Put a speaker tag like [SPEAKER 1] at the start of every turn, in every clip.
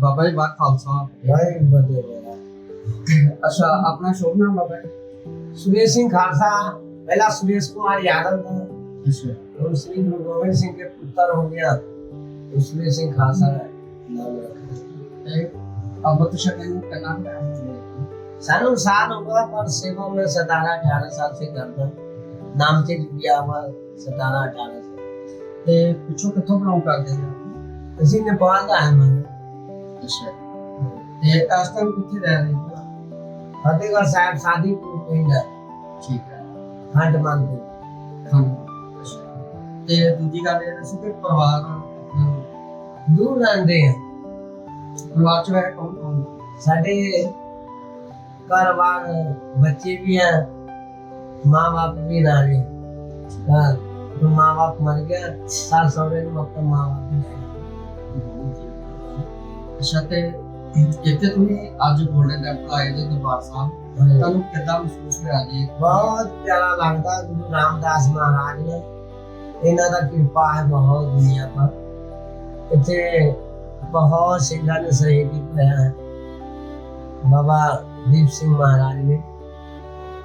[SPEAKER 1] ਬਾਬਾ ਜੀ ਬਾਤ ਖਾਲਸਾ
[SPEAKER 2] भाई बदे मेरा
[SPEAKER 1] ਅੱਛਾ ਆਪਣਾ ਸ਼ੁਭ ਨਾਮ ਬਾਬਾ ਜੀ
[SPEAKER 2] सुरेश सिंह खालसा पहला सुरेश कुमार यादव था
[SPEAKER 1] ਅੱਛਾ
[SPEAKER 2] और श्री गुरु गोविंद सिंह के पुत्र हो गया तो सुरेश सिंह खालसा नाम रखा
[SPEAKER 1] ਤੇ ਅਮਰਤ ਸ਼ਕਨ ਨੂੰ ਕਿੰਨਾ ਟਾਈਮ ਹੋ ਗਿਆ
[SPEAKER 2] सानू साल होगा पर सेवा में सतारह अठारह साल से करता नाम से जुड़िया हुआ सतारह अठारह से
[SPEAKER 1] ਤੇ ਪਿੱਛੋਂ ਕਿੱਥੋਂ ਬਿਲੋਂਗ ਕਰਦੇ ਜੀ
[SPEAKER 2] इसी नेपाल का है हमारा
[SPEAKER 1] ਅੱਛਾ ਤੇ ਅਸਤਨ ਕਿੱਥੇ ਰਹਿ ਰਹੇ ਹੋ
[SPEAKER 2] ਫਤਿਹਗੜ੍ਹ ਸਾਹਿਬ ਸਾਦੀ ਪਿੰਡ ਹੈ
[SPEAKER 1] ਠੀਕ ਹੈ ਹੰਡ ਮੰਗ ਤੇ ਦੂਜੀ ਗੱਲ ਇਹ ਸੀ ਕਿ ਪਰਿਵਾਰ
[SPEAKER 2] ਦੂਰ ਰਹਿੰਦੇ ਆ
[SPEAKER 1] ਪਰਿਵਾਰ ਚ ਹੈ ਕੌਣ ਕੌਣ
[SPEAKER 2] ਸਾਡੇ ਘਰਵਾਰ ਬੱਚੇ ਵੀ ਆ ਮਾਂ-ਬਾਪ ਵੀ ਨਾਲੇ ਹਾਂ ਮਾਂ-ਬਾਪ ਮਰ ਗਿਆ ਸਾਲ ਸਹੁਰੇ ਨੂੰ ਆਪਣਾ ਮਾਂ-ਬਾਪ
[SPEAKER 1] ਵਿਸ਼ਤ ਹੈ ਜਿੱਥੇ ਤੁਸੀਂ ਅੱਜ ਗੋਲਡਨ ਟੈਂਪਲ ਆਏ ਜੇ ਦਰਬਾਰ ਸਾਹਿਬ ਤੁਹਾਨੂੰ ਕਿੱਦਾਂ ਮਹਿਸੂਸ ਹੋਇਆ ਜੀ?
[SPEAKER 2] ਬਹੁਤ ਪਿਆਰਾ ਲੱਗਦਾ ਗੁਰੂ ਰਾਮਦਾਸ ਮਹਾਰਾਜ ਨੇ। ਇਹਨਾਂ ਦਾ ਕਿਰਪਾ ਹੈ ਬਹੁਤ ਦੁਨੀਆ 'ਤੇ ਇੱਥੇ ਬਹੁਤ ਸਿੰਘਾਂ ਨੇ ਸਹਿਯੋਗ ਕੀਤਾ ਹੈ। ਬਾਬਾ ਦੀਪ ਸਿੰਘ ਮਹਾਰਾਜ ਨੇ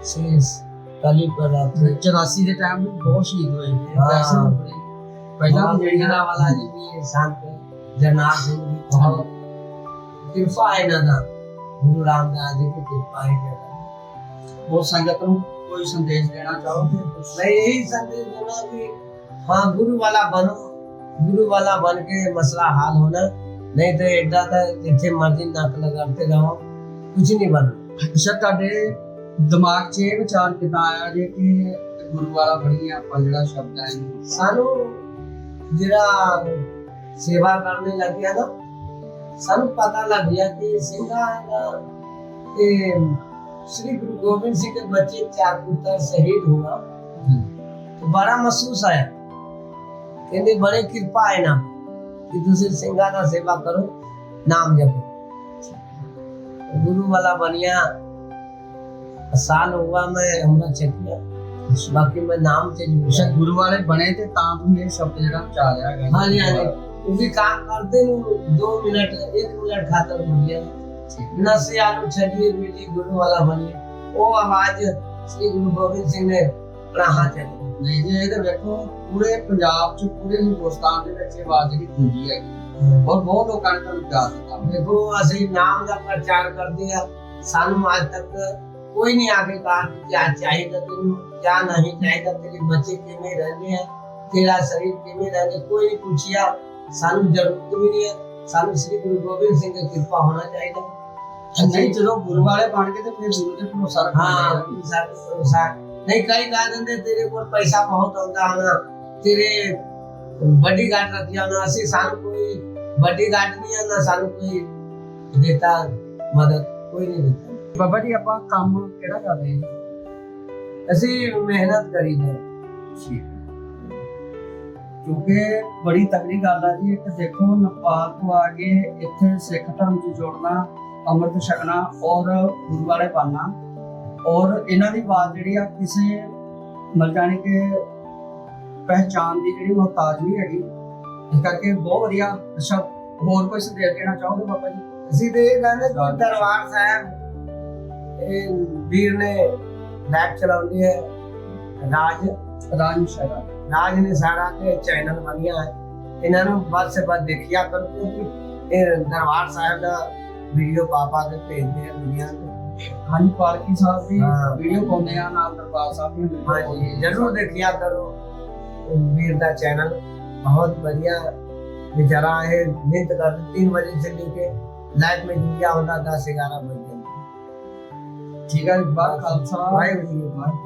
[SPEAKER 2] ਸ੍ਰੀ ਕਾਲੀ ਪਰਾਤ
[SPEAKER 1] 84 ਦੇ ਟਾਈਮ ਵਿੱਚ ਬਹੁਤ ਸ਼ਹੀਦ ਹੋਏ ਨੇ। ਪਹਿਲਾਂ
[SPEAKER 2] ਜਿਹੜਾ ਵਾਲਾ ਜੀ। ਵੀ ਸੰਤ ਜਨਾਬ ਸਿੰਘ ਵੀ ਬਹੁਤ ਕਿਰਪਾ ਹੈ ਇਹਨਾਂ ਦਾ, ਗੁਰੂ ਰਾਮਦਾਸ ਜੀ ਦੀ ਕਿਰਪਾ ਹੈ ਇਹਨਾਂ
[SPEAKER 1] ਉਹ ਸੰਗਤ ਨੂੰ ਕੋਈ ਸੰਦੇਸ਼ ਦੇਣਾ ਚਾਹੋਗੇ?
[SPEAKER 2] ਮੈਂ ਇਹੀ ਸੰਦੇਸ਼ ਦੇਣਾ ਕਿ ਹਾਂ ਗੁਰੂ ਵਾਲਾ ਬਣੋ। ਗੁਰੂ ਵਾਲਾ ਬਣ ਕੇ ਮਸਲਾ ਹਾਲ ਹੋਣਾ। ਨਹੀਂ ਤੇ ਇਦਾਂ ਤਾਂ ਜਿੱਥੇ ਮਰਜ਼ੀ ਨੱਕ ਲਗਾਉਂਦੇ ਰਹੋ ਕੁਝ ਨਹੀਂ ਬਣਨਾ।
[SPEAKER 1] ਅੱਛਾ, ਤੁਹਾਡੇ ਦਿਮਾਗ 'ਚ ਇਹ ਵਿਚਾਰ ਕਿਦਾਂ ਆਇਆ ਜੇ ਕਿ ਗੁਰੂ ਵਾਲਾ ਬਣੀ ਆਪਾਂ ਜਿਹੜਾ ਸ਼ਬਦ ਹੈ ਸਾਨੂੰ
[SPEAKER 2] ਜਿਹੜਾ ਸੇਵਾ ਕਰਨ ਲੱਗਿਆ ਨਾ गया ना सानू पता लग गया कि सिंगा के श्री गुरु गोविंद सिंह के बच्चे चार पुत्र शहीद हुआ तो बड़ा महसूस आया कहते बड़े कृपा है ना कि दूसरे सिंगा का सेवा करो नाम जपो गुरु वाला बनिया साल हुआ मैं हमरा चकिया बाकी मैं नाम से
[SPEAKER 1] ਅੱਛਾ
[SPEAKER 2] जुड़ा
[SPEAKER 1] ਗੁਰੂ ਵਾਲੇ ਬਣੇ ਤੇ ਤਾਂ ਤੁਸੀਂ ਇਹ ਸ਼ਬਦ ਜਿਹੜਾ ਵਿਚਾਰਿਆ ਹੈਗਾ
[SPEAKER 2] हाँ जी हाँ जी वो भी काम करते नु दो मिनट एक मिनट खातर बढ़िया नशे आलू छलिए मिली गुरु वाला बनिए वो आवाज श्री गुरु गोविंद सिंह ने अपना हाथ है
[SPEAKER 1] ਨਹੀਂ ਜੀ ਇਹ ਤਾਂ ਵੇਖੋ ਪੂਰੇ ਪੰਜਾਬ 'ਚ ਪੂਰੇ ਹਿੰਦੁਸਤਾਨ ਦੇ ਵਿੱਚ ਇਹ ਆਵਾਜ਼ ਜਿਹੜੀ ਗੂੰਜੀ ਹੈਗੀ ਔਰ ਬਹੁਤ ਲੋਕਾਂ ਨੇ ਤੁਹਾਨੂੰ ਯਾਦ ਕੀਤਾ
[SPEAKER 2] देखो असली नाम का प्रचार कर दिया सानू आज तक कोई नहीं आगे कहा कि क्या चाहिए तेन क्या नहीं चाहिए तेरे बच्चे किमें रहने हैं तेरा शरीर किमें रहने कोई नहीं पूछिया ਸਾਨੂੰ ਜ਼ਰੂਰਤ ਵੀ ਨਹੀਂ ਹੈ। ਸਾਨੂੰ ਸ੍ਰੀ ਗੁਰੂ ਗੋਬਿੰਦ ਸਿੰਘ ਦੀ ਕਿਰਪਾ ਹੋਣਾ ਚਾਹੀਦਾ।
[SPEAKER 1] ਨਹੀਂ ਜਦੋਂ ਗੁਰੂ ਵਾਲੇ ਬਣ ਕੇ ਤੇ ਫਿਰ ਗੁਰੂ ਤੇ ਭਰੋਸਾ ਰੱਖਣਾ
[SPEAKER 2] ਹਾਂ ਨਹੀਂ ਕਈ ਕਹਾ ਦਿੰਦੇ ਤੇਰੇ ਕੋਲ ਪੈਸਾ ਬਹੁਤ ਆਉਂਦਾ ਹਨਾ। ਤੇਰੇ ਵੱਡੀ ਗੱਡ ਰੱਖਿਆ ਨਾ ਅਸੀਂ ਸਾਨੂੰ ਕੋਈ ਵੱਡੀ ਗੱਡ ਨਹੀਂ ਆਉਂਦਾ ਸਾਨੂੰ ਕੋਈ ਦਿੱਤਾ ਮਦਦ ਕੋਈ ਨਹੀਂ ਦਿੱਤਾ।
[SPEAKER 1] ਬਾਬਾ ਜੀ ਆਪਾਂ ਕੰਮ ਕਿਹੜਾ
[SPEAKER 2] ਕਰ ਅਸੀਂ ਮਿਹਨਤ ਕਰੀ
[SPEAKER 1] ਹੈ। ਕਿਉਂਕਿ ਬੜੀ ਤਕੜੀ ਗੱਲ ਆ ਜੀ, ਇੱਕ ਦੇਖੋ ਨੇਪਾਲ ਤੋਂ ਆ ਕੇ ਇੱਥੇ ਸਿੱਖ ਧਰਮ ਨੂੰ ਜੋੜਨਾ, ਅੰਮ੍ਰਿਤ ਛਕਣਾ ਔਰ ਗੁਰੂ ਪਾਣਾ ਔਰ ਇਹਨਾਂ ਦੀ ਬਾਤ ਜਿਹੜੀ ਆ, ਕਿਸੇ ਮਲਕਾਨੀ ਕੇ ਪਹਿਚਾਨ ਦੀ ਜਿਹੜੀ ਮੁਹਤਾਜ ਨਹੀਂ ਹੈਗੀ। ਇਸ ਕਰਕੇ ਬਹੁਤ ਵਧੀਆ। ਅੱਛਾ, ਹੋਰ ਕੋਈ ਸੰਦੇਸ਼ ਦੇਣਾ ਚਾਹੋਗੇ ਬਾਬਾ ਜੀ?
[SPEAKER 2] ਅਸੀਂ ਤੇ ਇਹ ਕਹਿੰਦੇ ਦਰਬਾਰ ਸਾਹਿਬ, ਇਹ ਵੀਰ ਨੇ ਲੈਕ ਚਲਾਉਂਦੇ ਹੈ। ਰਾਜ
[SPEAKER 1] ਰਾਜ ਸ਼ਹਿਰਾ
[SPEAKER 2] ਰਾਜ ਨੇ ਸਾਰਾ ਤੇ ਚੈਨਲ ਬਣਿਆ ਹੈ ਇਹਨਾਂ ਨੂੰ ਵੱਧ ਸੇ ਵੱਧ ਦੇਖਿਆ ਕਰੋ ਕਿਉਂਕਿ ਇਹ ਦਰਬਾਰ ਸਾਹਿਬ ਦਾ ਵੀਡੀਓ ਪਾਪਾ ਦੇ ਭੇਜਦੇ ਆ ਦੁਨੀਆ ਨੂੰ
[SPEAKER 1] ਹਾਂਜੀ ਪਾਲਕੀ ਸਾਹਿਬ ਦੀ
[SPEAKER 2] ਹਾਂ।
[SPEAKER 1] ਵੀਡੀਓ ਪਾਉਂਦੇ ਆ ਨਾਲ ਦਰਬਾਰ ਸਾਹਿਬ ਦੀ video ਪਾਉਂਦੇ
[SPEAKER 2] ਹਾਂਜੀ
[SPEAKER 1] ਆ।
[SPEAKER 2] ਜਰੂਰ ਦੇਖਿਆ ਕਰੋ ਵੀਰ ਦਾ ਚੈਨਲ ਬਹੁਤ ਵਧੀਆ बेचारा है नित कर तीन बजे से लेके लाइफ में जुड़िया होता दस ग्यारह बजे
[SPEAKER 1] ਠੀਕ ਹੈ ਜੀ ਬਾਤ ਖਾਲਸਾ
[SPEAKER 2] वाहिगुरु जी की बात